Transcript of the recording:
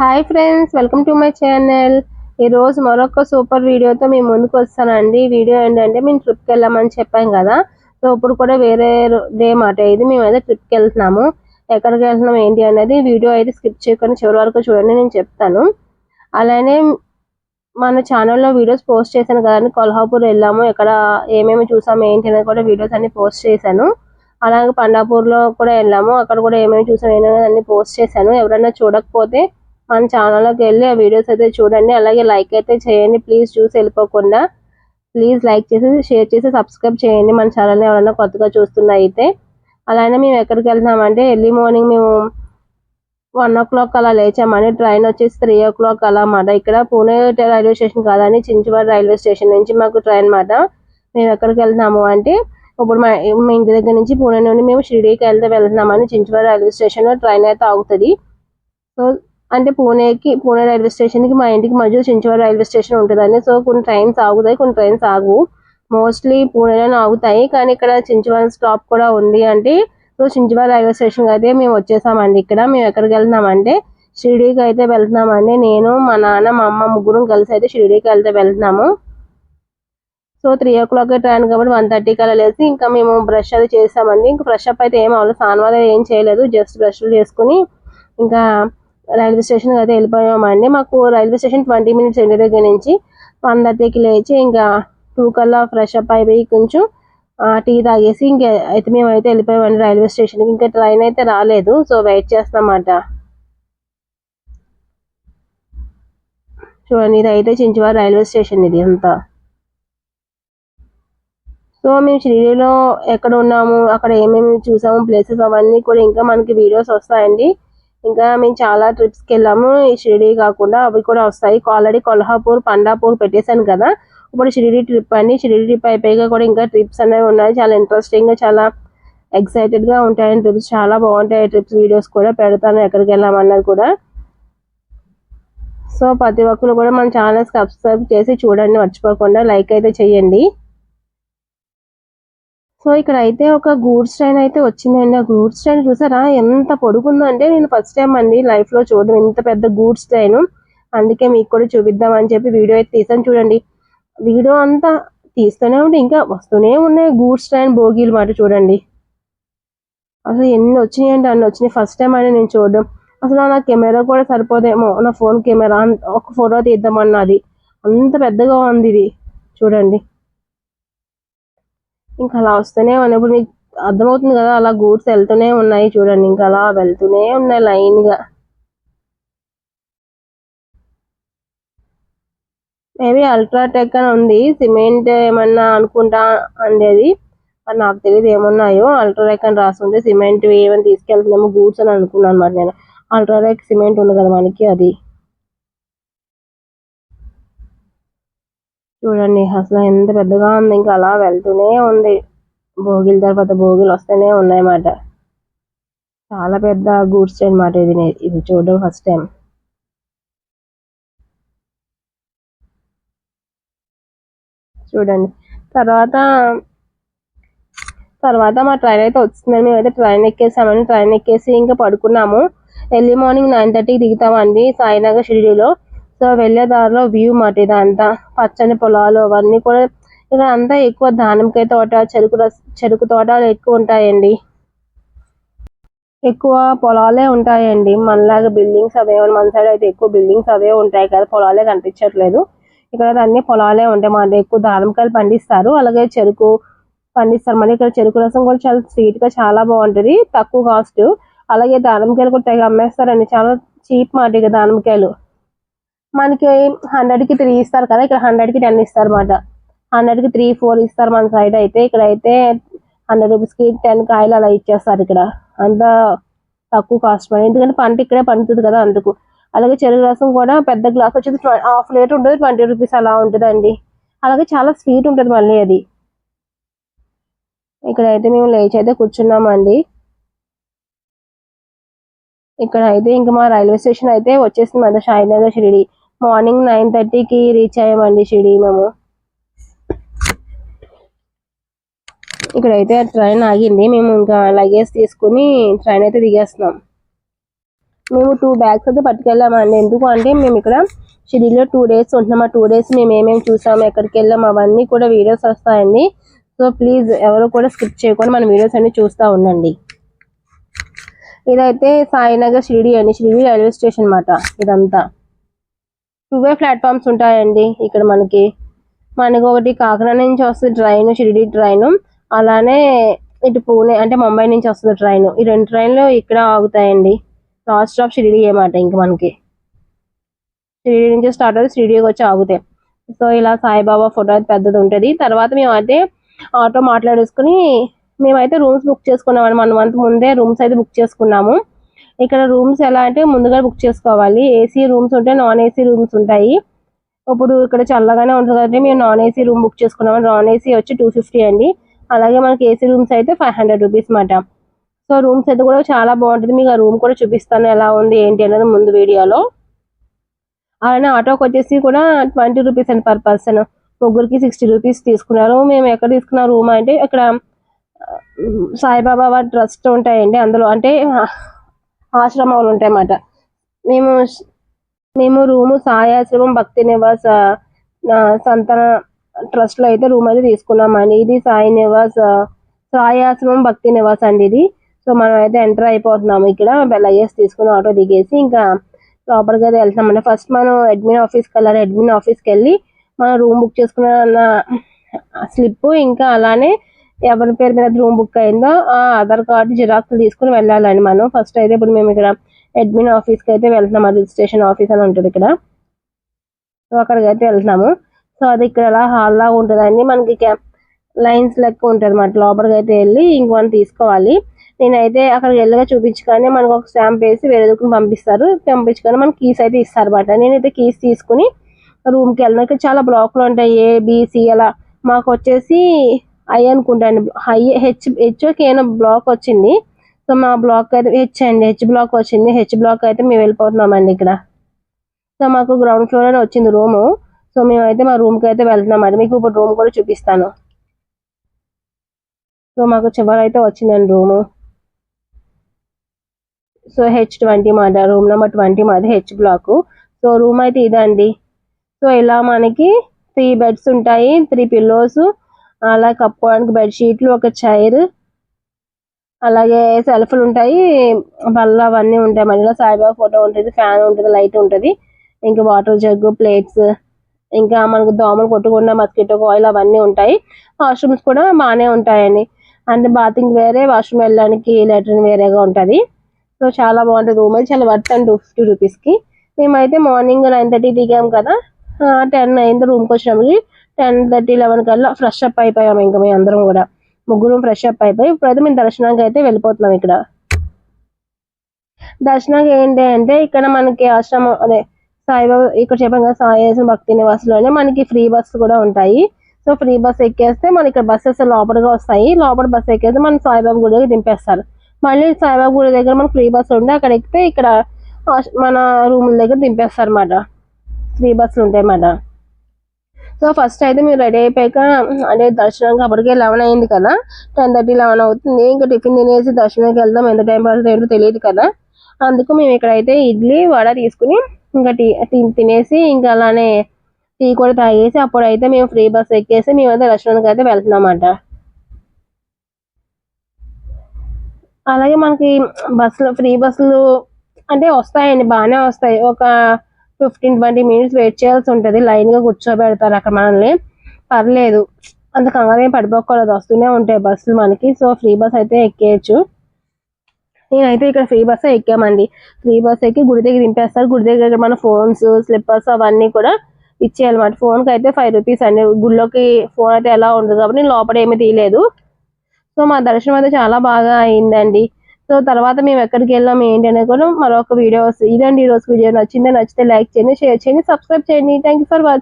Hi friends welcome to my channel. ఈరోజు మరొక super వీడియోతో మేము ముందుకు వస్తానండి. వీడియో ఏంటంటే మేము ట్రిప్కి వెళ్ళామని చెప్పాం కదా. సో ఇప్పుడు కూడా వేరే డే మాట ఇది. మేము అయితే ట్రిప్కి వెళ్తున్నాము. ఎక్కడికి వెళ్తున్నాం ఏంటి అనేది వీడియో అయితే స్కిప్ చేయకుండా చివరి వరకు చూడండి నేను చెప్తాను. అలానే మన ఛానల్లో వీడియోస్ పోస్ట్ చేశాను కదండి కొల్హాపూర్ వెళ్ళాము. ఎక్కడ ఏమేమి చూసాము ఏంటి అనేది కూడా వీడియోస్ అన్ని పోస్ట్ చేశాను. అలాగే పండాపూర్లో కూడా వెళ్ళాము. అక్కడ కూడా ఏమేమి చూసాము ఏంటనేది అన్ని పోస్ట్ చేశాను. ఎవరైనా చూడకపోతే మన ఛానల్లోకి వెళ్ళి ఆ వీడియోస్ అయితే చూడండి. అలాగే లైక్ అయితే చేయండి. ప్లీజ్ చూసి వెళ్ళిపోకుండా. ప్లీజ్ లైక్ చేసి షేర్ చేసి సబ్స్క్రైబ్ చేయండి. మన ఛానల్ని ఎవరైనా కొత్తగా చూస్తున్నా అయితే. అలానే మేము ఎక్కడికి వెళ్తున్నామంటే ఎర్లీ మార్నింగ్ మేము వన్ ఓ క్లాక్ అలా లేచామని ట్రైన్ వచ్చేసి త్రీ ఓ క్లాక్ అలా అన్నమాట. ఇక్కడ పూణే రైల్వే స్టేషన్ కాదని చించువాడ రైల్వే స్టేషన్ నుంచి మాకు ట్రైన్ మాట మేము ఎక్కడికి వెళ్తున్నాము అంటే ఇప్పుడు మా మా ఇంటి దగ్గర నుంచి పూణే నుండి మేము షిరిడీకి వెళ్తే వెళ్తున్నామని చించువాడ రైల్వే స్టేషన్లో ట్రైన్ అయితే ఆగుతుంది. సో అంటే పూణేకి పూణే రైల్వే స్టేషన్కి మా ఇంటికి మధ్య చించువాడ రైల్వే స్టేషన్ ఉంటుందండి. సో కొన్ని ట్రైన్స్ ఆగుతాయి కొన్ని ట్రైన్స్ ఆగు. మోస్ట్లీ పూణేలోనే ఆగుతాయి. కానీ ఇక్కడ చించువాడ స్టాప్ కూడా ఉంది అంటే సో చించువాడ రైల్వే స్టేషన్కి అయితే మేము వచ్చేసామండి ఇక్కడ. మేము ఎక్కడికి వెళ్తున్నామంటే షిరిడీకి అయితే వెళ్తున్నామండి. నేను మా నాన్న మా అమ్మ ముగ్గురం కలిసి అయితే షిరిడీకి వెళ్తే వెళ్తున్నాము. So three o'clock train కాబట్టి వన్ థర్టీకి అలా ఇంకా మేము బ్రష్ అది చేసామండి. ఇంకా ఫ్రెష్ అప్ అయితే ఏం అవ్వలేదు స్నానం ఏం చేయలేదు. జస్ట్ బ్రష్లు చేసుకుని ఇంకా రైల్వే స్టేషన్ అయితే వెళ్ళిపోయామండి. మాకు రైల్వే స్టేషన్ ట్వంటీ మినిట్స్ ఇంటి దగ్గర నుంచి వన్ థర్టీకి లేచి ఇంకా టూ కల్లా ఫ్రెష్ అప్ అయిపోయి కొంచెం టీ తాగేసి ఇంకా అయితే మేము అయితే వెళ్ళిపోయామండి రైల్వే స్టేషన్కి. ఇంకా ట్రైన్ అయితే రాలేదు. సో వెయిట్ చేస్తామన్నమాట చూడండి ఇది అయితే చించువాడ రైల్వే స్టేషన్ ఇది అంతా. సో మేము షిరిడీలో ఎక్కడ ఉన్నాము అక్కడ ఏమేమి చూసాము ప్లేసెస్ అవన్నీ కూడా ఇంకా మనకి వీడియోస్ వస్తాయండి. ఇంకా మేము చాలా ట్రిప్స్కి వెళ్ళాము. ఈ షిరిడి కాకుండా అవి కూడా వస్తాయి. ఆల్రెడీ కొల్హాపూర్ పండాపూర్ పెట్టేశాను కదా. ఇప్పుడు షిరిడి ట్రిప్ అని షిరిడి ట్రిప్ అయిపోయాక కూడా ఇంకా ట్రిప్స్ అనేవి ఉన్నాయి. చాలా ఇంట్రెస్టింగ్ చాలా ఎక్సైటెడ్గా ఉంటాయి ట్రిప్స్ చాలా బాగుంటాయి ట్రిప్స్ వీడియోస్ కూడా. పెడతాను ఎక్కడికి వెళ్ళామన్నది కూడా. సో ప్రతి ఒక్కరు కూడా మన ఛానల్ సబ్స్క్రైబ్ చేసి చూడండి. మర్చిపోకుండా లైక్ అయితే చేయండి. సో ఇక్కడ అయితే ఒక గూడ్స్ ట్రైన్ అయితే వచ్చిందండి. ఆ గూడ్స్ ట్రైన్ చూసారా? ఎంత పొడుగుందంటే నేను ఫస్ట్ టైం అండి లైఫ్లో చూడడం. ఇంత పెద్ద గూడ్స్ ట్రైన్ అందుకే మీకు కూడా చూపిద్దాం అని చెప్పి వీడియో అయితే తీసాను చూడండి. వీడియో అంతా తీస్తూనే ఉంటే ఇంకా వస్తూనే ఉన్నాయి గూడ్స్ ట్రైన్ బోగీలు మాట చూడండి. అసలు ఎన్ని వచ్చినాయండి అన్ని వచ్చినాయి. ఫస్ట్ టైం అని నేను చూడడం. అసలు నా కెమెరా కూడా సరిపోదేమో. నా ఫోన్ కెమెరా. ఒక ఫోటో తీద్దామన్నది. అంత పెద్దగా ఉంది ఇది. చూడండి. ఇంకా అలా వస్తూనే ఉన్నాయి. ఇప్పుడు మీకు అర్థమవుతుంది కదా అలా గూడ్స్ వెళ్తూనే ఉన్నాయి చూడండి. ఇంకా అలా వెళ్తూనే ఉన్నాయి లైన్గా మేబీ అల్ట్రాటెక్ అని ఉంది. సిమెంట్ ఏమన్నా అనుకుంటా అండేది. నాకు తెలియదు ఏమున్నాయో. అల్ట్రాటెక్ అని రాస్తుంది సిమెంట్ ఏమైనా తీసుకెళ్తున్నాము గూడ్స్ అని అనుకున్నాను అనమాట నేను. అల్ట్రాటెక్ సిమెంట్ ఉంది కదా మనకి అది. చూడండి అసలు ఎంత పెద్దగా ఉంది. ఇంకా అలా వెళ్తూనే ఉంది. భోగిల తర్వాత భోగిలు వస్తూనే ఉన్నాయన్నమాట. చాలా పెద్ద గూడ్స్ అనమాట ఇది ఇది చూడడం ఫస్ట్ టైం చూడండి. తర్వాత తర్వాత మా ట్రైన్ అయితే వచ్చిందని మేమైతే ట్రైన్ ఎక్కేసామని ట్రైన్ ఎక్కేసి ఇంకా పడుకున్నాము. ఎర్లీ మార్నింగ్ నైన్ థర్టీకి దిగుతామండి సాయినగర్ షిరిడీలో. సో వెళ్ళే దారిలో వ్యూ మాట ఇదంతా. పచ్చని పొలాలు అవన్నీ కూడా ఇక్కడ అంతా ఎక్కువ దానిమ్మకాయ తోట చెరుకు చెరుకు తోటలు ఎక్కువ ఉంటాయండి. ఎక్కువ పొలాలే ఉంటాయండి. మనలాగా బిల్డింగ్స్ అవే మన సైడ్ అయితే ఎక్కువ బిల్డింగ్స్ అవే ఉంటాయి కదా. పొలాలే కనిపించట్లేదు. ఇక్కడ అన్ని పొలాలే ఉంటాయి. మన ఎక్కువ దానిమ్మకాయలు పండిస్తారు. అలాగే చెరుకు పండిస్తారు. మళ్ళీ ఇక్కడ చెరుకు రసం కూడా చాలా స్వీట్గా చాలా బాగుంటది. తక్కువ కాస్ట్ అలాగే దానిమ్మకాయలు కూడా తెగ అమ్మేస్తారండి. చాలా చీప్ మాట ఇక దానిమ్మకాయలు. మనకి హండ్రెడ్కి త్రీ ఇస్తారు కదా ఇక్కడ హండ్రెడ్కి టెన్ ఇస్తారు అనమాట హండ్రెడ్కి త్రీ ఫోర్ ఇస్తారు మన సైడ్ అయితే ఇక్కడ అయితే హండ్రెడ్ రూపీస్కి టెన్ కాయలు అలా ఇచ్చేస్తారు ఇక్కడ. అంత తక్కువ కాస్ట్ పడి ఎందుకంటే పంట ఇక్కడే పండుతుంది కదా అందుకు. అలాగే చెరుకు రసం కూడా పెద్ద గ్లాస్ వచ్చేసి హాఫ్ లీటర్ ఉంటుంది ట్వంటీ రూపీస్ అలా ఉంటుందండి. అలాగే చాలా స్వీట్ ఉంటుంది మళ్ళీ అది. ఇక్కడైతే మేము లేచి అయితే కూర్చున్నామండి. ఇక్కడ అయితే ఇంకా మా రైల్వే స్టేషన్ అయితే వచ్చేసింది మన షాయినగర్ షిరిడి. మార్నింగ్ నైన్ థర్టీకి రీచ్ అయ్యామండి షిరిడి మేము. ఇక్కడైతే ట్రైన్ ఆగింది. మేము ఇంకా లగేజ్ తీసుకుని ట్రైన్ అయితే దిగేస్తున్నాం. మేము టూ బ్యాగ్స్ అయితే పట్టుకెళ్ళామండి. ఎందుకు అంటే మేము ఇక్కడ షిరిడిలో టూ డేస్ ఉంటున్నాం. ఆ టూ డేస్ మేము ఏమేమి చూసాము ఎక్కడికి వెళ్ళాము అవన్నీ కూడా వీడియోస్ వస్తాయండి. సో ప్లీజ్ ఎవరు కూడా స్కిప్ చేయకుండా మన వీడియోస్ అన్ని చూస్తూ ఉండండి. ఇదైతే సాయినగర్ షిరిడి అండి. షిరిడి రైల్వే స్టేషన్ అన్నమాట ఇదంతా. టూ వే ప్లాట్ఫామ్స్ ఉంటాయండి ఇక్కడ మనకి. మనకి ఒకటి కాకినాడ నుంచి వస్తుంది ట్రైన్ షిరిడి ట్రైన్. అలానే ఇటు పూణే అంటే ముంబై నుంచి వస్తుంది ట్రైన్. ఈ రెండు ట్రైన్లు ఇక్కడ ఆగుతాయండి. లాస్ట్ స్టాప్ షిరిడి అన్నమాట ఇంక మనకి. షిరిడి నుంచి స్టార్ట్ అవుతుంది షిరిడికి వచ్చి ఆగుతాయి సో ఇలా సాయిబాబా ఫోటో అయితే పెద్దది ఉంటుంది. తర్వాత మేము అయితే ఆటో మాట్లాడేసుకుని మేమైతే రూమ్స్ బుక్ చేసుకున్నాం వన్ మంత్ ముందే రూమ్స్ అయితే బుక్ చేసుకున్నాము. ఇక్కడ రూమ్స్ ఎలా అంటే ముందుగా బుక్ చేసుకోవాలి. ఏసీ రూమ్స్ ఉంటాయి నాన్ ఏసీ రూమ్స్ ఉంటాయి. ఇప్పుడు ఇక్కడ చల్లగానే ఉంటుంది కాబట్టి మేము నాన్ ఏసీ రూమ్ బుక్ చేసుకున్నాము. నాన్ ఏసీ వచ్చి టూ ఫిఫ్టీ అండి. అలాగే మనకి ఏసీ రూమ్స్ అయితే ఫైవ్ హండ్రెడ్ రూపీస్ మాట. సో రూమ్స్ అయితే కూడా చాలా బాగుంటుంది. మీకు ఆ రూమ్ కూడా చూపిస్తాను ఎలా ఉంది ఏంటి అనేది ముందు వీడియోలో. అలానే ఆటోకి వచ్చేసి కూడా ట్వంటీ రూపీస్ అండి పర్ పర్సన్ ముగ్గురికి సిక్స్టీ రూపీస్ తీసుకున్నారు. మేము ఎక్కడ తీసుకున్న రూమ్ అంటే ఇక్కడ సాయిబాబా ట్రస్ట్ ఉంటాయండి అందులో. అంటే ఆశ్రమాలు ఉంటాయి అన్నమాట మేము మేము రూము సాయి ఆశ్రమం భక్తి నివాస్ సంతన ట్రస్ట్లో ట్రస్ట్లో అయితే రూమ్ అయితే తీసుకున్నామండి. ఇది సాయి నివాస్ సాయి ఆశ్రమం భక్తి నివాస్ అండి ఇది. సో మనం అయితే ఎంటర్ అయిపోతున్నాము ఇక్కడ. లగేజ్ తీసుకుని ఆటో దిగేసి ఇంకా లోపలికి అయితే వెళ్తున్నామండి. ఫస్ట్ మనం అడ్మిన్ ఆఫీస్కి వెళ్ళాలి. అడ్మిన్ ఆఫీస్కి వెళ్ళి మనం రూమ్ బుక్ చేసుకున్న స్లిప్ ఇంకా అలానే ఎవరి పేరు మీద రూమ్ బుక్ అయిందో ఆ ఆధార్ కార్డు జిరాక్స్ తీసుకుని వెళ్ళాలండి మనం. ఫస్ట్ అయితే ఇప్పుడు మేము ఇక్కడ అడ్మిన్ ఆఫీస్కి అయితే వెళ్తున్నాం. రిజిస్ట్రేషన్ ఆఫీస్ అని ఉంటుంది ఇక్కడ. సో అక్కడికి అయితే వెళ్తున్నాము. సో అది ఇక్కడ ఎలా హాల్ లాగా ఉంటుందండి? మనకి లైన్స్ లెక్క ఉంటుంది అన్నమాట లోపలికి అయితే వెళ్ళి ఇంకొన్ని తీసుకోవాలి. నేనైతే అక్కడికి వెళ్ళగా చూపించగానే మనకు ఒక స్టాంప్ వేసి వేరే దగ్గర పంపిస్తారు. పంపించగానే మనకి కీస్ అయితే ఇస్తారు అనమాట నేనైతే కీస్ తీసుకుని రూమ్కి వెళ్ళిన ఇక్కడ చాలా బ్లాక్లు ఉంటాయి. ఏ అలా మాకు వచ్చేసి ఐ అనుకుంటాను. హై హెచ్ హెచ్ఓకి ఏమైనా బ్లాక్ వచ్చింది. సో మా బ్లాక్ అయితే హెచ్ అండి హెచ్ బ్లాక్ వచ్చింది. హెచ్ బ్లాక్ అయితే మేము వెళ్ళిపోతున్నామండి ఇక్కడ. సో మాకు గ్రౌండ్ ఫ్లోర్ అని వచ్చింది రూము సో మేమైతే మా రూమ్కి అయితే వెళ్తున్నామండి. మీకు ఇప్పుడు రూమ్ కూడా చూపిస్తాను. సో మాకు చివరి అయితే వచ్చిందండి రూము సో హెచ్ ట్వంటీ మాట రూమ్ నెంబర్ ట్వంటీ మాది హెచ్ బ్లాక్ సో రూమ్ అయితే ఇదండి. సో ఇలా మనకి త్రీ బెడ్స్ ఉంటాయి. త్రీ పిల్లోస్ అలా కప్పుకోవడానికి బెడ్ షీట్లు ఒక చైర్ అలాగే సెల్ఫ్లు ఉంటాయి. బల్ల అవన్నీ ఉంటాయి. మధ్యలో సాయిబాబా ఫోటో ఉంటుంది ఫ్యాన్ ఉంటుంది లైట్ ఉంటుంది. ఇంకా వాటర్ జగ్గు ప్లేట్స్ ఇంకా మనకు దోమలు కొట్టుకున్న మస్కిటో కాయిల్ అవన్నీ ఉంటాయి. వాష్రూమ్స్ కూడా బాగానే ఉంటాయండి. అంటే బాత్రూమ్ వేరే వాష్రూమ్ వెళ్ళడానికి లెట్రిన్ వేరేగా ఉంటుంది. సో చాలా బాగుంటుంది. రూమ్ అయితే చాలా వర్త్ అండ్ టూ ఫిఫ్టీ రూపీస్కి మేమైతే మార్నింగ్ నైన్ థర్టీ దిగాం కదా. టెన్ అయింది రూమ్కి వచ్చినప్పుడు టెన్ థర్టీ లెవెన్ కల్లా ఫ్రెష్ అప్ అయిపోయాము ఇంకా మేము అందరం కూడా. ముగ్గురు ఫ్రెష్ అప్ అయిపోయి ఇప్పుడైతే మేము దర్శనానికి అయితే వెళ్ళిపోతున్నాం ఇక్కడ. దర్శనానికి ఏంటి అంటే ఇక్కడ మనకి ఆశ్రమం అదే సాయిబాబా ఇక్కడ చెప్పాం కదా సాయి భక్తి నివాసులోనే మనకి ఫ్రీ బస్సు కూడా ఉంటాయి. సో ఫ్రీ బస్ ఎక్కేస్తే మనకి ఇక్కడ బస్సెస్ లోపలగా వస్తాయి. లోపల బస్సు ఎక్కేస్తే మన సాయిబాబా గుడి దగ్గర దింపేస్తారు. మళ్ళీ సాయిబాబా గుడి దగ్గర మనకి ఫ్రీ బస్ ఉంటే అక్కడ ఎక్కితే ఇక్కడ మన రూముల దగ్గర దింపేస్తారు అన్నమాట ఫ్రీ బస్సులు ఉంటాయి అన్నమాట సో ఫస్ట్ అయితే మీరు రెడీ అయిపోయాక అంటే దర్శనానికి అప్పటికే లెవెన్ అయింది కదా. టెన్ థర్టీ లెవెన్ అవుతుంది. ఇంకా టిఫిన్ తినేసి దర్శనానికి వెళ్దాం. ఎంత టైం పడుతుంది ఏంటో తెలియదు కదా. అందుకు మేము ఇక్కడైతే ఇడ్లీ వడ తీసుకుని ఇంకా టీ తి- తినేసి ఇంకా అలానే టీ కూడా తాగేసి అప్పుడైతే మేము ఫ్రీ బస్ ఎక్కేసి మేమైతే దర్శనానికి అయితే వెళ్తున్నాం అలాగే మనకి బస్సులు ఫ్రీ బస్సులు అంటే వస్తాయండి. బాగానే వస్తాయి. ఒక ఫిఫ్టీన్ ట్వంటీ మినిట్స్ వెయిట్ చేయాల్సి ఉంటుంది. లైన్గా కూర్చోబెడతారు అక్కడ మనల్ని. పర్లేదు. అంత కంగారు ఏం పడిపోకూడదు. వస్తూనే ఉంటాయి బస్సులు మనకి. సో ఫ్రీ బస్ అయితే ఎక్కేయచ్చు. నేనైతే ఇక్కడ ఫ్రీ బస్ ఎక్కామండి. ఫ్రీ బస్ ఎక్కి గుడి దగ్గర దింపేస్తారు. గుడి దగ్గర మన ఫోన్స్ స్లిప్పర్స్ అవన్నీ కూడా ఇచ్చేయాలన్నమాట. ఫోన్కి అయితే ఫైవ్ రూపీస్ అండి. గుళ్ళోకి ఫోన్ అయితే ఎలా ఉండదు కాబట్టి నేను లోపల ఏమీ తీయలేదు. సో మా దర్శనం అయితే చాలా బాగా అయిందండి. సో తర్వాత మేము ఎక్కడికి వెళ్ళాము ఏంటి అనేది కూడా మరొక వీడియో వస్తుంది. ఇదండి ఈ రోజు వీడియో. నచ్చిందే నచ్చితే లైక్ చేయండి షేర్ చేయండి సబ్స్క్రైబ్ చేయండి. Thank for watching